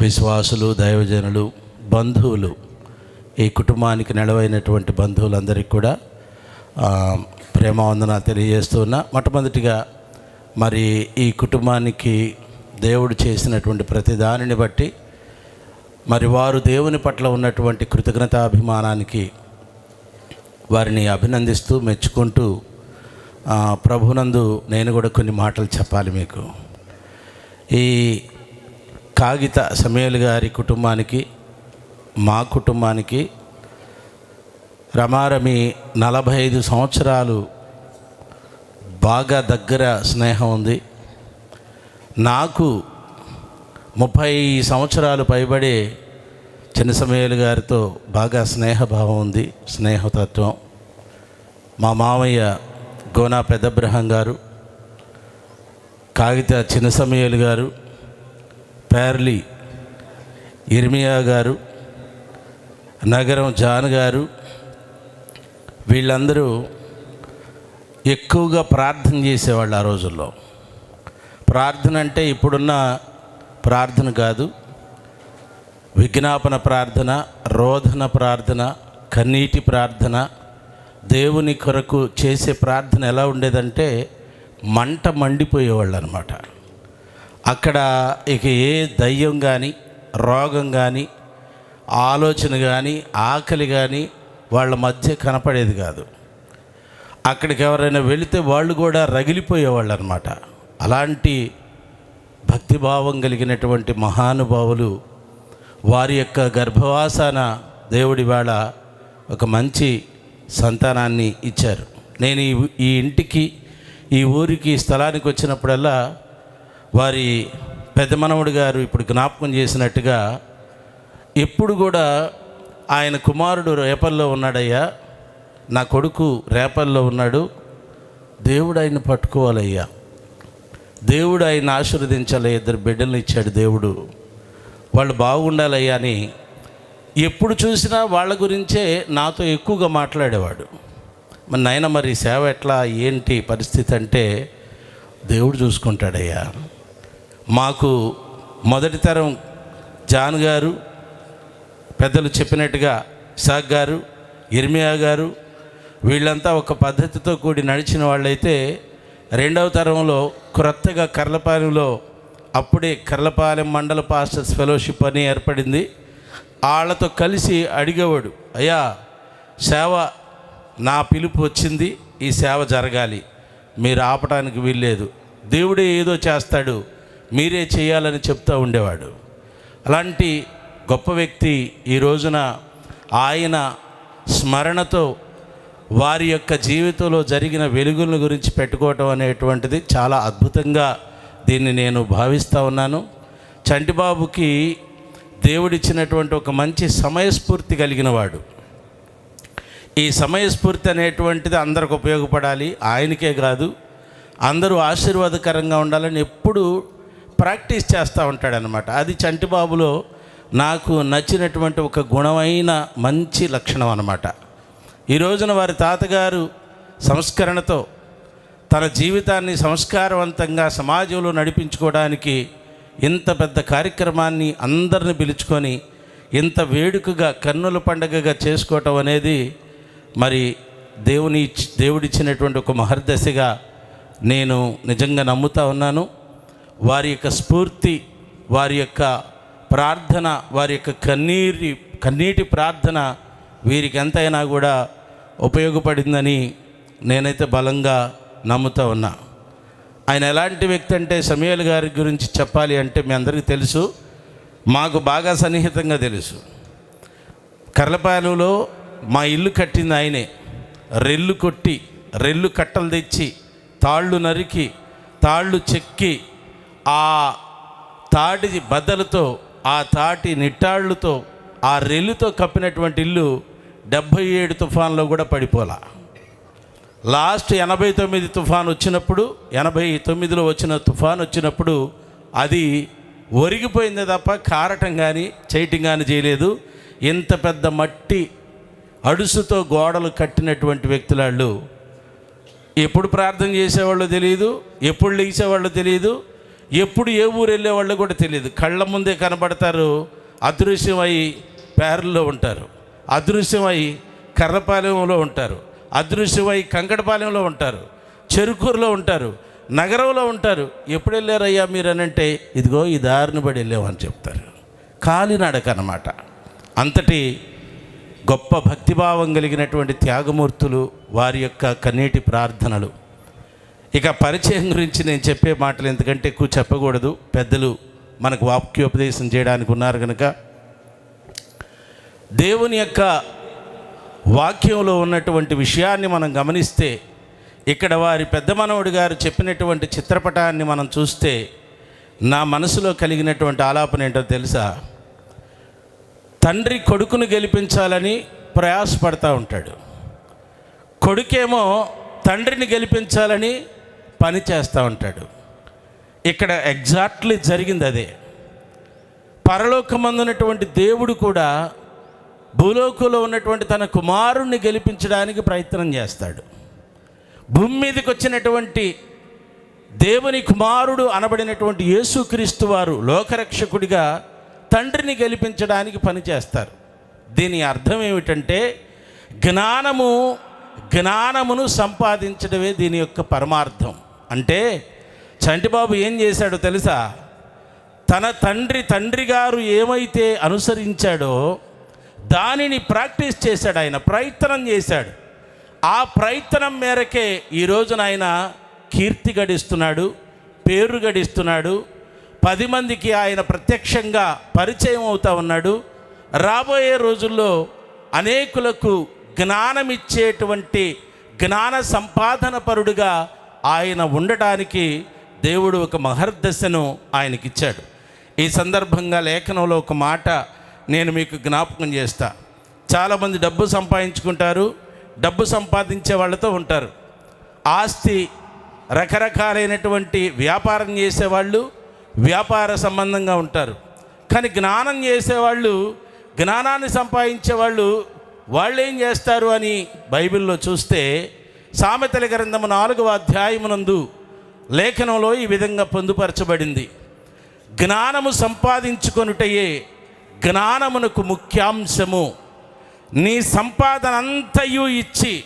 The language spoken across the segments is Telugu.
విశ్వాసులు దైవజనులు బంధువులు ఈ కుటుంబానికి నెలవైనటువంటి బంధువులందరికీ కూడా ఆ, ప్రేమ వందన తెలియజేస్తూ మొట్టమొదటిగా మరి ఈ కుటుంబానికి దేవుడు చేసినటువంటి ప్రతి దానిని బట్టి మరి వారు దేవుని పట్ల ఉన్నటువంటి కృతజ్ఞతాభిమానానికి వారిని అభినందిస్తూ మెచ్చుకుంటూ ప్రభునందు నేను కూడా కొన్ని మాటలు చెప్పాలి మీకు. ఈ కాగిత సమయలు గారి కుటుంబానికి మా కుటుంబానికి రమారమి నలభై ఐదు సంవత్సరాలు బాగా దగ్గర స్నేహం ఉంది. నాకు ముప్పై సంవత్సరాలు పైబడి చిన్న సమయలు గారితో బాగా స్నేహభావం ఉంది స్నేహతత్వం. మా మామయ్య గోనా పెద్దబ్రహం గారు కాగిత చిన్న సమయాలు గారు పేర్లి ఇర్మియా గారు నగరం జాన్ గారు వీళ్ళందరూ ఎక్కువగా ప్రార్థన చేసేవాళ్ళు ఆ రోజుల్లో. ప్రార్థన అంటే ఇప్పుడున్న ప్రార్థన కాదు విజ్ఞాపన ప్రార్థన రోధన ప్రార్థన కన్నీటి ప్రార్థన దేవుని కొరకు చేసే ప్రార్థన ఎలా ఉండేదంటే మంట మండిపోయేవాళ్ళు అనమాట అక్కడ ఇక ఏ దయ్యం కానీ రోగం కానీ ఆలోచన కానీ ఆకలి కానీ వాళ్ళ మధ్య కనపడేది కాదు. అక్కడికి ఎవరైనా వెళితే వాళ్ళు కూడా రగిలిపోయేవాళ్ళు అనమాట అలాంటి భక్తిభావం కలిగినటువంటి మహానుభావులు వారి యొక్క గర్భవాసాన దేవుడి వేళ ఒక మంచి సంతానాన్ని ఇచ్చారు. నేను ఈ ఈ ఇంటికి ఈ ఊరికి ఈ స్థలానికి వచ్చినప్పుడల్లా వారి పెద్ద మనవడు గారు ఇప్పుడు జ్ఞాపకం చేసినట్టుగా ఎప్పుడు కూడా ఆయన కుమారుడు రేపల్లో ఉన్నాడయ్యా నా కొడుకు రేపల్లో ఉన్నాడు దేవుడు ఆయన పట్టుకోవాలయ్యా. దేవుడు ఆయన ఆశీర్వదించాలి ఇద్దరు బిడ్డలను ఇచ్చాడు దేవుడు. వాళ్ళు బాగుండాలయ్యా అని ఎప్పుడు చూసినా వాళ్ళ గురించే నాతో ఎక్కువగా మాట్లాడేవాడు. మరి నాయన మరి సేవ ఎట్లా ఏంటి పరిస్థితి అంటే దేవుడు చూసుకుంటాడయ్యా. మాకు మొదటి తరం జాన్ గారు పెద్దలు చెప్పినట్టుగా సాగ్ గారు ఇర్మియా గారు వీళ్ళంతా ఒక పద్ధతితో కూడి నడిచిన వాళ్ళైతే రెండవ తరంలో క్రొత్తగా కర్లపాలెంలో అప్పుడే కర్లపాలెం మండల పాస్టర్స్ ఫెలోషిప్ అని ఏర్పడింది. వాళ్ళతో కలిసి అడిగేవాడు అయ్యా సేవ నా పిలుపు వచ్చింది ఈ సేవ జరగాలి మీరు ఆపడానికి వీల్లేదు. దేవుడే ఏదో చేస్తాడు మీరే చేయాలని చెప్తూ ఉండేవాడు. అలాంటి గొప్ప వ్యక్తి ఈ రోజున ఆయన స్మరణతో వారి యొక్క జీవితంలో జరిగిన వెలుగుల గురించి పెట్టుకోవటం అనేటువంటిది చాలా అద్భుతంగా దీన్ని నేను భావిస్తూ ఉన్నాను. చంటిబాబుకి దేవుడిచ్చినటువంటి ఒక మంచి సమయస్ఫూర్తి కలిగిన వాడు ఈ సమయస్ఫూర్తి అనేటువంటిది అందరికి ఉపయోగపడాలి. ఆయనకే కాదు అందరూ ఆశీర్వాదకరంగా ఉండాలని ఎప్పుడు ప్రాక్టీస్ చేస్తూ ఉంటాడనమాట అది చంటిబాబులో నాకు నచ్చినటువంటి ఒక గుణమైన మంచి లక్షణం అనమాట ఈ రోజున వారి తాతగారు సంస్కరణతో తన జీవితాన్ని సంస్కారవంతంగా సమాజంలో నడిపించుకోవడానికి ఇంత పెద్ద కార్యక్రమాన్ని అందరిని పిలుచుకొని ఇంత వేడుకగా కన్నుల పండగగా చేసుకోవటం అనేది మరి దేవుని దేవుడిచ్చినటువంటి ఒక మహర్దశగా నేను నిజంగా నమ్ముతా ఉన్నాను. వారి యొక్క స్ఫూర్తి వారి యొక్క ప్రార్థన వారి యొక్క కన్నీటి కన్నీటి ప్రార్థన వీరికి ఎంతైనా కూడా ఉపయోగపడిందని నేనైతే బలంగా నమ్ముతూ ఉన్నా. ఆయన ఎలాంటి వ్యక్తి అంటే సమయాల గారి గురించి చెప్పాలి అంటే మీ అందరికీ తెలుసు మాకు బాగా సన్నిహితంగా తెలుసు. కర్లపాలెంలో మా ఇల్లు కట్టింది ఆయనే. రెల్లు కొట్టి రెల్లు కట్టలు తెచ్చి తాళ్ళు నరికి తాళ్ళు చెక్కి ఆ తాటి బద్దలతో ఆ తాటి నిట్టాళ్ళుతో ఆ రెల్లుతో కప్పినటువంటి ఇల్లు డెబ్భై ఏడు తుఫాన్లో కూడా పడిపోలా. లాస్ట్ ఎనభై తొమ్మిది తుఫాన్ వచ్చినప్పుడు ఎనభై తొమ్మిదిలో వచ్చిన తుఫాన్ వచ్చినప్పుడు అది ఒరిగిపోయింది తప్ప కారటం కానీ చేయటం కానీ చేయలేదు. ఇంత పెద్ద మట్టి అడుసుతో గోడలు కట్టినటువంటి వ్యక్తులాళ్ళు ఎప్పుడు ప్రార్థన చేసేవాళ్ళు తెలియదు ఎప్పుడు లేచేవాళ్ళు తెలియదు ఎప్పుడు ఏ ఊరు వెళ్ళే వాళ్ళు కూడా తెలియదు. కళ్ళ ముందే కనబడతారు అదృశ్యమై పేర్లలో ఉంటారు. అదృశ్యమై కర్రపాలెంలో ఉంటారు. అదృశ్యమై కంకడపాలెంలో ఉంటారు. చెరుకూరులో ఉంటారు. నగరంలో ఉంటారు. ఎప్పుడు వెళ్ళారయ్యా మీరు అని అంటే ఇదిగో ఈ దారిని పడి వెళ్ళామని చెప్తారు. కాలినడక అన్నమాట. అంతటి గొప్ప భక్తిభావం కలిగినటువంటి త్యాగమూర్తులు వారి యొక్క కన్నీటి ప్రార్థనలు. ఇక పరిచయం గురించి నేను చెప్పే మాటలు ఎందుకంటే ఎక్కువ చెప్పకూడదు. పెద్దలు మనకు వాక్యోపదేశం చేయడానికి ఉన్నారు కనుక దేవుని యొక్క వాక్యంలో ఉన్నటువంటి విషయాన్ని మనం గమనిస్తే ఇక్కడ వారి పెద్ద మనవడు గారు చెప్పినటువంటి చిత్రపటాన్ని మనం చూస్తే నా మనసులో కలిగినటువంటి ఆలాపన ఏంటో తెలుసా? తండ్రి కొడుకును గెలిపించాలని ప్రయాసపడతా ఉంటాడు. కొడుకేమో తండ్రిని గెలిపించాలని పని చేస్తూ ఉంటాడు. ఇక్కడ ఎగ్జాక్ట్లీ జరిగింది అదే. పరలోకమందున్నటువంటి దేవుడు కూడా భూలోకంలో ఉన్నటువంటి తన కుమారుణ్ణి గెలిపించడానికి ప్రయత్నం చేస్తాడు. భూమి మీదకి వచ్చినటువంటి దేవుని కుమారుడు అనబడినటువంటి యేసుక్రీస్తు వారు లోకరక్షకుడిగా తండ్రిని గెలిపించడానికి పనిచేస్తారు దీని అర్థం ఏమిటంటే జ్ఞానము జ్ఞానమును సంపాదించడమే దీని యొక్క పరమార్థం. అంటే చంటిబాబు ఏం చేశాడో తెలుసా? తన తండ్రి తండ్రి గారు ఏమైతే అనుసరించాడో దానిని ప్రాక్టీస్ చేశాడు ఆయన ప్రయత్నం చేశాడు. ఆ ప్రయత్నం మేరకే ఈరోజున ఆయన కీర్తి గడిస్తున్నాడు పేరు గడిస్తున్నాడు పది మందికి ఆయన ప్రత్యక్షంగా పరిచయం అవుతా ఉన్నాడు. రాబోయే రోజుల్లో అనేకులకు జ్ఞానమిచ్చేటువంటి జ్ఞాన సంపాదన పరుడుగా ఆయన ఉండటానికి దేవుడు ఒక మహర్దశను ఆయనకిచ్చాడు. ఈ సందర్భంగా లేఖనంలో ఒక మాట నేను మీకు జ్ఞాపకం చేస్తా. చాలామంది డబ్బు సంపాదించుకుంటారు డబ్బు సంపాదించే వాళ్ళతో ఉంటారు. ఆస్తి రకరకాలైనటువంటి వ్యాపారం చేసేవాళ్ళు వ్యాపార సంబంధంగా ఉంటారు. కానీ జ్ఞానం చేసేవాళ్ళు జ్ఞానాన్ని సంపాదించే వాళ్ళు వాళ్ళు ఏం చేస్తారు అని బైబిల్లో చూస్తే సామెతల గ్రంథము నాలుగవ అధ్యాయమునందు లేఖనంలో ఈ విధంగా పొందుపరచబడింది. జ్ఞానము సంపాదించుకొనుటయే జ్ఞానమునకు ముఖ్యాంశము. నీ సంపాదన అంతయు ఇచ్చి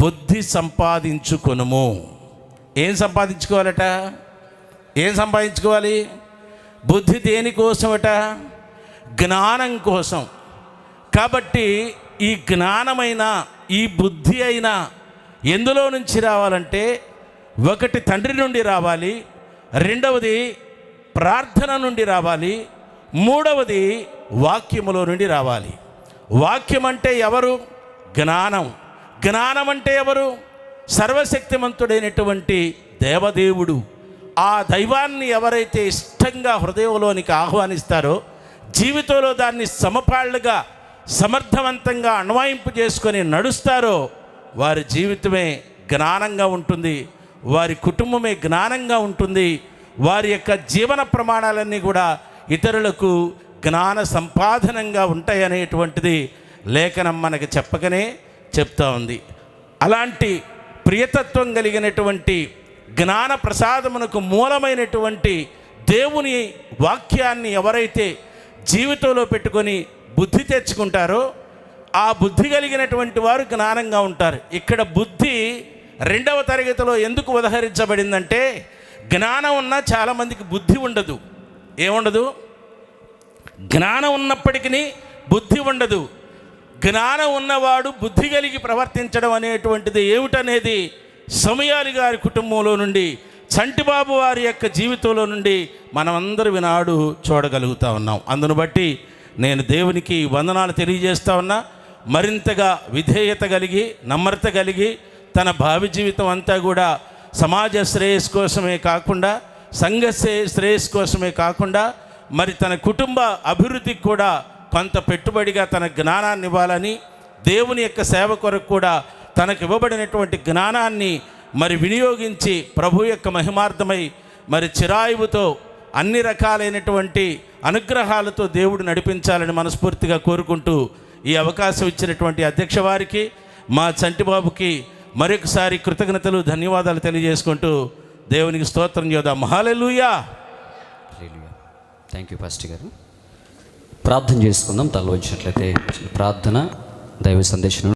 బుద్ధి సంపాదించుకొనుము. ఏం సంపాదించుకోవాలట? ఏం సంపాదించుకోవాలి? బుద్ధి దేనికోసమట జ్ఞానం కోసం. కాబట్టి ఈ జ్ఞానమైన ఈ బుద్ధి అయినా ఎందులో నుంచి రావాలంటే ఒకటి తండ్రి నుండి రావాలి రెండవది ప్రార్థన నుండి రావాలి మూడవది వాక్యములో నుండి రావాలి. వాక్యం అంటే ఎవరు? జ్ఞానం. జ్ఞానం అంటే ఎవరు? సర్వశక్తిమంతుడైనటువంటి దేవదేవుడు. ఆ దైవాన్ని ఎవరైతే ఇష్టంగా హృదయంలోనికి ఆహ్వానిస్తారో జీవితంలో దాన్ని సమపాళ్ళుగా సమర్థవంతంగా అన్వయింపు చేసుకొని నడుస్తారో వారి జీవితమే జ్ఞానంగా ఉంటుంది వారి కుటుంబమే జ్ఞానంగా ఉంటుంది వారి యొక్క జీవన ప్రమాణాలన్నీ కూడా ఇతరులకు జ్ఞాన సంపాదనంగా ఉంటాయనేటువంటిది లేఖనం మనకు చెప్పకనే చెప్తా ఉంది. అలాంటి ప్రియతత్వం కలిగినటువంటి జ్ఞాన ప్రసాదమునకు మూలమైనటువంటి దేవుని వాక్యాన్ని ఎవరైతే జీవితంలో పెట్టుకొని బుద్ధి తెచ్చుకుంటారో ఆ బుద్ధి కలిగినటువంటి వారు జ్ఞానంగా ఉంటారు. ఇక్కడ బుద్ధి రెండవ తరగతిలో ఎందుకు ఉదహరించబడిందంటే జ్ఞానం ఉన్నా చాలామందికి బుద్ధి ఉండదు. ఏముండదు? జ్ఞానం ఉన్నప్పటికీ బుద్ధి ఉండదు. జ్ఞానం ఉన్నవాడు బుద్ధి కలిగి ప్రవర్తించడం అనేటువంటిది ఏమిటనేది సమయాలి గారి కుటుంబంలో నుండి చంటిబాబు వారి యొక్క జీవితంలో నుండి మనమందరూ వినాడు చూడగలుగుతా ఉన్నాం. అందును బట్టి నేను దేవునికి వందనాలు తెలియజేస్తా ఉన్నా మరింతగా విధేయత కలిగి నమ్రత కలిగి తన భావి జీవితం అంతా కూడా సమాజ శ్రేయస్ కోసమే కాకుండా సంఘ శ్రేయస్ కోసమే కాకుండా మరి తన కుటుంబ అభివృద్ధికి కూడా కొంత పెట్టుబడిగా తన జ్ఞానాన్ని ఇవ్వాలని దేవుని యొక్క సేవ కొరకు కూడా తనకు ఇవ్వబడినటువంటి జ్ఞానాన్ని మరి వినియోగించి ప్రభు యొక్క మహిమార్థమై మరి చిరాయువుతో అన్ని రకాలైనటువంటి అనుగ్రహాలతో దేవుడు నడిపించాలని మనస్ఫూర్తిగా కోరుకుంటూ ఈ అవకాశం ఇచ్చినటువంటి అధ్యక్ష వారికి మా చంటిబాబుకి మరొకసారి కృతజ్ఞతలు ధన్యవాదాలు తెలియజేసుకుంటూ దేవునికి స్తోత్రం చేద్దాం. హాలెలూయా! థ్యాంక్ యూ ఫస్ట్ గారు. ప్రార్థన చేసుకుందాం. తల వచ్చినట్లయితే ప్రార్థన దైవ సందేశం